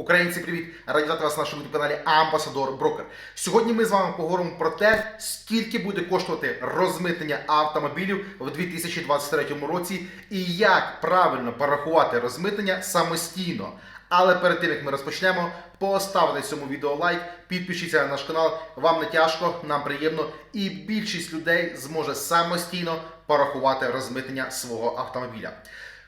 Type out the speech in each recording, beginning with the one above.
Українці, привіт! Раді вітати вас на нашому каналі Амбасадор Брокер. Сьогодні ми з вами поговоримо про те, скільки буде коштувати розмитнення автомобілів в 2023 році і як правильно порахувати розмитнення самостійно. Але перед тим як ми розпочнемо, поставте цьому відео лайк, підпишіться на наш канал. Вам не тяжко, нам приємно, і більшість людей зможе самостійно порахувати розмитнення свого автомобіля.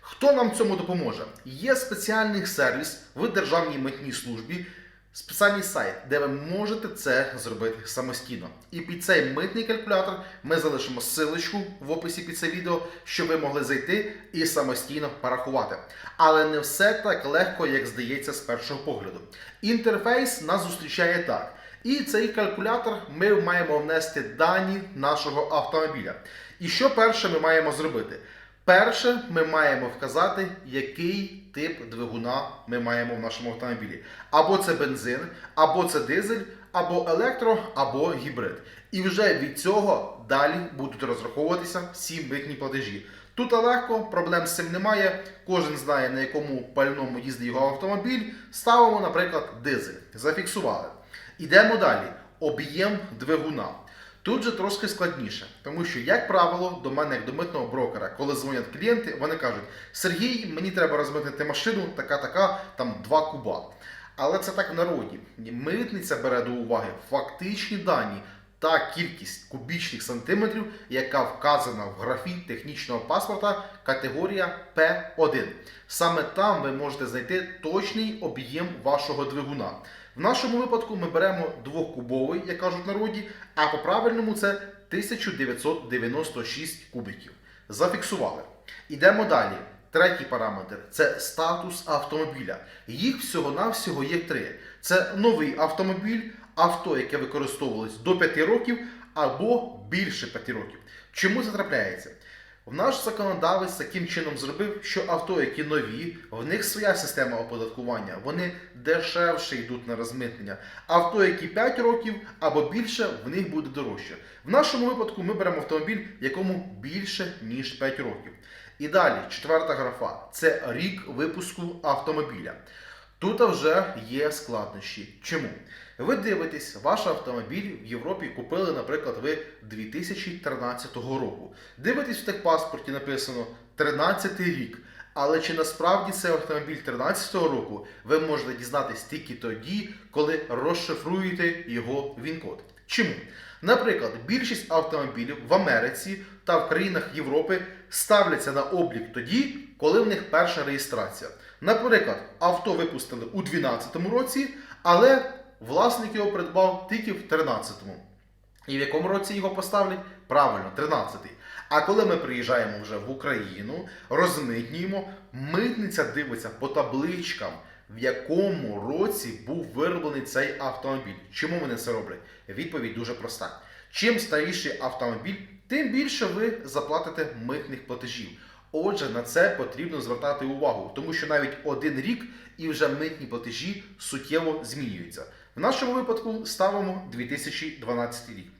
Хто нам цьому допоможе? Є спеціальний сервіс в Державній митній службі, спеціальний сайт, де ви можете це зробити самостійно. І під цей митний калькулятор ми залишимо ссылочку в описі під це відео, щоб ви могли зайти і самостійно порахувати. Але не все так легко, як здається з першого погляду. Інтерфейс нас зустрічає так. І цей калькулятор ми маємо внести дані нашого автомобіля. І що перше ми маємо зробити? Перше, ми маємо вказати, який тип двигуна ми маємо в нашому автомобілі. Або це бензин, або це дизель, або електро, або гібрид. І вже від цього далі будуть розраховуватися всі митні платежі. Тут легко, проблем з цим немає. Кожен знає, на якому пальному їздить його автомобіль. Ставимо, наприклад, дизель. Зафіксували. Ідемо далі. Об'єм двигуна. Тут же трошки складніше, тому що, як правило, до мене, як до митного брокера, коли дзвонять клієнти, вони кажуть: Сергій, мені треба розмитнити машину, така-така, там 2 куба. Але це так в народі. Митниця бере до уваги фактичні дані та кількість кубічних сантиметрів, яка вказана в графі технічного паспорта категорія П1. Саме там ви можете знайти точний об'єм вашого двигуна. В нашому випадку ми беремо двохкубовий, як кажуть в народі, а по правильному це 1996 кубиків. Зафіксували. Ідемо далі. Третій параметр це статус автомобіля. Їх всього-навсього є три: це новий автомобіль, авто, яке використовувалось до 5 років або більше 5 років. Чому це трапляється? В наш законодавець таким чином зробив, що авто, які нові, в них своя система оподаткування, вони дешевше йдуть на розмитнення. Авто, які 5 років або більше, в них буде дорожче. В нашому випадку ми беремо автомобіль, якому більше ніж 5 років. І далі, четверта графа це рік випуску автомобіля. Тут вже є складнощі. Чому? Ви дивитесь, ваш автомобіль в Європі купили, наприклад, ви 2013 року. Дивитесь в техпаспорті написано 13 рік. Але чи насправді це автомобіль 13 року, ви можете дізнатись тільки тоді, коли розшифруєте його він-код. Чому? Наприклад, більшість автомобілів в Америці та в країнах Європи ставляться на облік тоді, коли в них перша реєстрація. Наприклад, авто випустили у 2012 році, але власник його придбав тільки в 2013. І в якому році його поставлять? Правильно, 13-й. А коли ми приїжджаємо вже в Україну, розмитнюємо, митниця дивиться по табличкам, в якому році був вироблений цей автомобіль. Чому вони це роблять? Відповідь дуже проста. Чим старіший автомобіль, тим більше ви заплатите митних платежів. Отже, на це потрібно звертати увагу, тому що навіть один рік і вже митні платежі суттєво змінюються. В нашому випадку ставимо 2012 рік.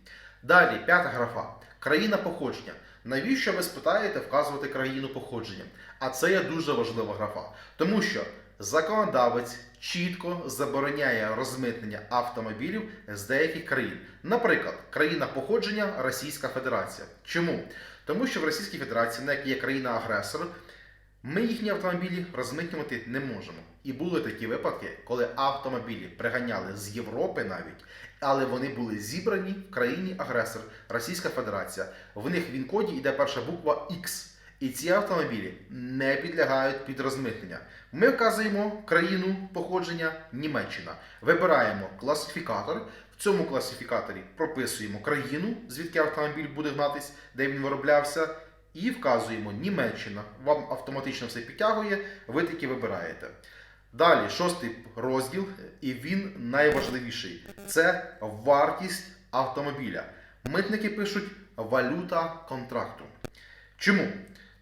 Далі, п'ята графа. Країна походження. Навіщо ви спитаєте вказувати країну походження? А це є дуже важлива графа. Тому що законодавець чітко забороняє розмитнення автомобілів з деяких країн. Наприклад, країна походження Російська Федерація. Чому? Тому що в Російській Федерації, на якій є країна-агресор, ми їхні автомобілі розмитнювати не можемо. І були такі випадки, коли автомобілі приганяли з Європи навіть, але вони були зібрані в країні-агресор Російська Федерація. В них в він-коді йде перша буква X. І ці автомобілі не підлягають під розмитнення. Ми вказуємо країну походження Німеччина. Вибираємо класифікатор. В цьому класифікаторі прописуємо країну, звідки автомобіль буде гнатись, де він вироблявся, і вказуємо Німеччина. Вам автоматично все підтягує, ви таки вибираєте. Далі, шостий розділ, і він найважливіший це вартість автомобіля. Митники пишуть валюта контракту. Чому?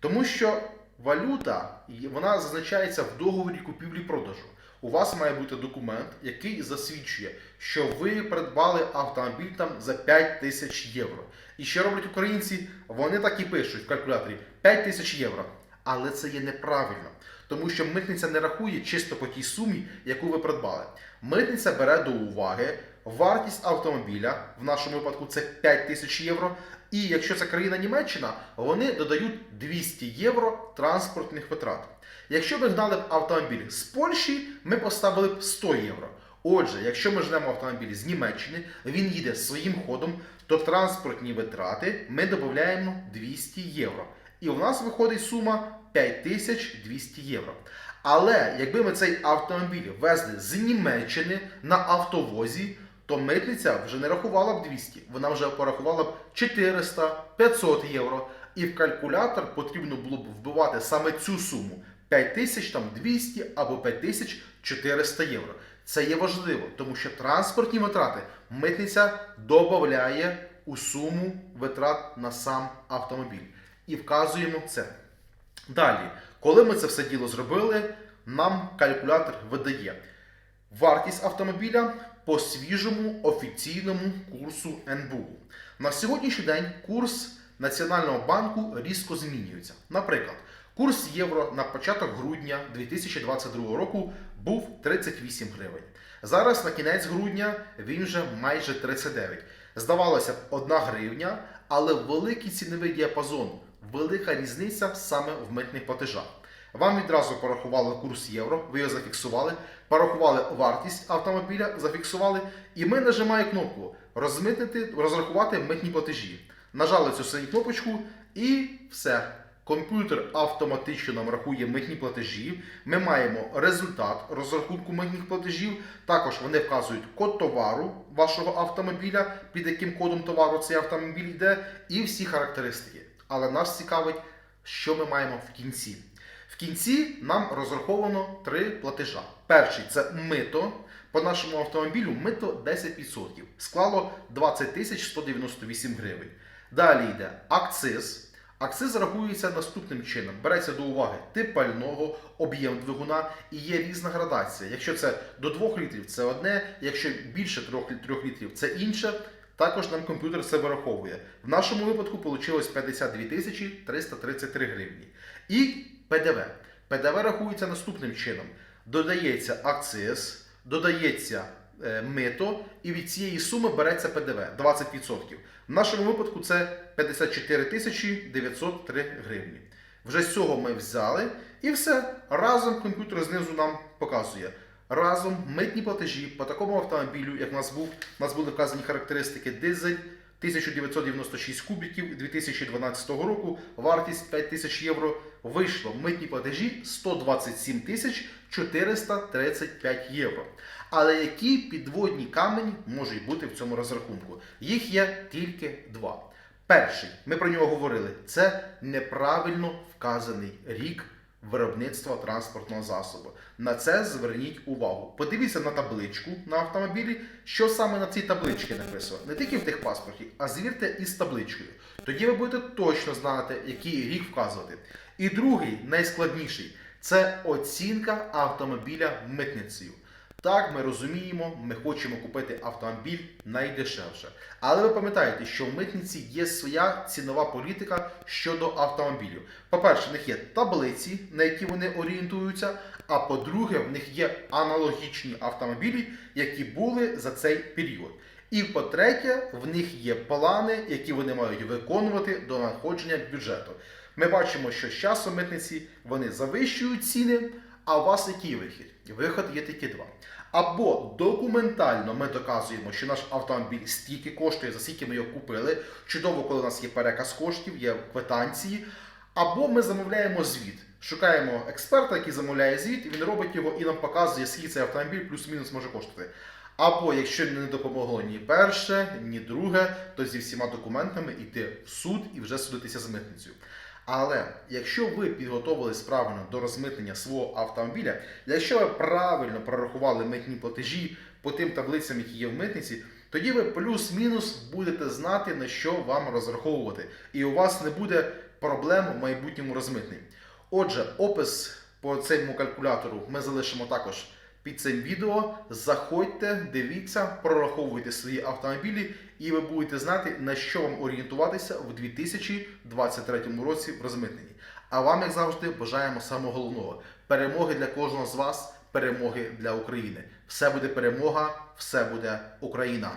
Тому що валюта вона зазначається в договорі купівлі-продажу. У вас має бути документ, який засвідчує, що ви придбали автомобіль там за 5 тисяч євро. І що роблять українці? Вони так і пишуть в калькуляторі 5 тисяч євро. Але це є неправильно. Тому що митниця не рахує чисто по тій сумі, яку ви придбали. Митниця бере до уваги вартість автомобіля, в нашому випадку це 5 тисяч євро. І якщо це країна Німеччина, вони додають 200 євро транспортних витрат. Якщо ви гнали б автомобіль з Польщі, ми поставили б 100 євро. Отже, якщо ми жнемо автомобіль з Німеччини, він їде своїм ходом, то транспортні витрати ми додаємо 200 євро. І у нас виходить сума 5200 євро. Але якби ми цей автомобіль везли з Німеччини на автовозі, то митниця вже не рахувала б 200, вона вже порахувала б 400, 500 євро. І в калькулятор потрібно було б вбивати саме цю суму 5200 або 5400 євро. Це є важливо, тому що транспортні витрати митниця додає у суму витрат на сам автомобіль. І вказуємо це. Далі, коли ми це все діло зробили, нам калькулятор видає вартість автомобіля по свіжому офіційному курсу НБУ. На сьогоднішній день курс Національного банку різко змінюється. Наприклад, курс євро на початок грудня 2022 року був 38 гривень. Зараз на кінець грудня він вже майже 39. Здавалося б, 1 гривня, але великий ціновий діапазон, велика різниця саме в митних платежах. Вам відразу порахували курс євро, ви його зафіксували, порахували вартість автомобіля, зафіксували, і ми нажимаємо кнопку розмитнити, розрахувати митні платежі. Нажали цю синю кнопочку і все. Комп'ютер автоматично нам рахує митні платежі. Ми маємо результат розрахунку митних платежів. Також вони вказують код товару вашого автомобіля, під яким кодом товару цей автомобіль йде, і всі характеристики. Але нас цікавить, що ми маємо в кінці. В кінці нам розраховано три платежа. Перший це мито. По нашому автомобілю мито 10%. Склало 20 198 гривень. Далі йде акциз. Акциз рахується наступним чином: береться до уваги тип пального, об'єм двигуна і є різна градація. Якщо це до 2 літрів, це одне, якщо більше 3, 3 літрів, це інше. Також нам комп'ютер це вираховує. В нашому випадку вийшло 52 тисячі 333 гривні. І ПДВ. ПДВ рахується наступним чином: додається акциз, додається е, мито, і від цієї суми береться ПДВ 20%. В нашому випадку це 54 тисячі 903 гривні. Вже з цього ми взяли і все. Разом комп'ютер знизу нам показує. Разом митні платежі по такому автомобілю, як у нас був, у нас були вказані характеристики дизель 1996 кубіків 2012 року, вартість 5 тисяч євро. Вийшло митні платежі 127 тисяч 435 євро. Але які підводні камені можуть бути в цьому розрахунку? Їх є тільки два. Перший, ми про нього говорили, це неправильно вказаний рік виробництва транспортного засобу. На це зверніть увагу. Подивіться на табличку на автомобілі, що саме на цій табличці написано. Не тільки в тих паспорті, а звірте із табличкою. Тоді ви будете точно знати, який рік вказувати. І другий, найскладніший, це оцінка автомобіля митницею. Так, ми розуміємо, ми хочемо купити автомобіль найдешевше. Але ви пам'ятаєте, що в митниці є своя цінова політика щодо автомобілів. По-перше, в них є таблиці, на які вони орієнтуються. А по-друге, в них є аналогічні автомобілі, які були за цей період. І по-третє, в них є плани, які вони мають виконувати до надходження бюджету. Ми бачимо, що з часом митниці вони завищують ціни. А у вас який вихід? Вихід є тільки два. Або документально ми доказуємо, що наш автомобіль стільки коштує, за скільки ми його купили. Чудово, коли у нас є переказ коштів, є квитанції. Або ми замовляємо звіт. Шукаємо експерта, який замовляє звіт, і він робить його і нам показує, скільки цей автомобіль плюс-мінус може коштувати. Або якщо не допомогло ні перше, ні друге, то зі всіма документами йти в суд і вже судитися з митницею. Але якщо ви підготовились правильно до розмитнення свого автомобіля, якщо ви правильно прорахували митні платежі по тим таблицям, які є в митниці, тоді ви плюс-мінус будете знати, на що вам розраховувати. І у вас не буде проблем в майбутньому розмитненні. Отже, опис по цьому калькулятору ми залишимо також під цим відео. Заходьте, дивіться, прораховуйте свої автомобілі, і ви будете знати, на що вам орієнтуватися в 2023 році в розмитненні. А вам, як завжди, бажаємо самого головного Перемоги для кожного з вас, перемоги для України. Все буде перемога, все буде Україна.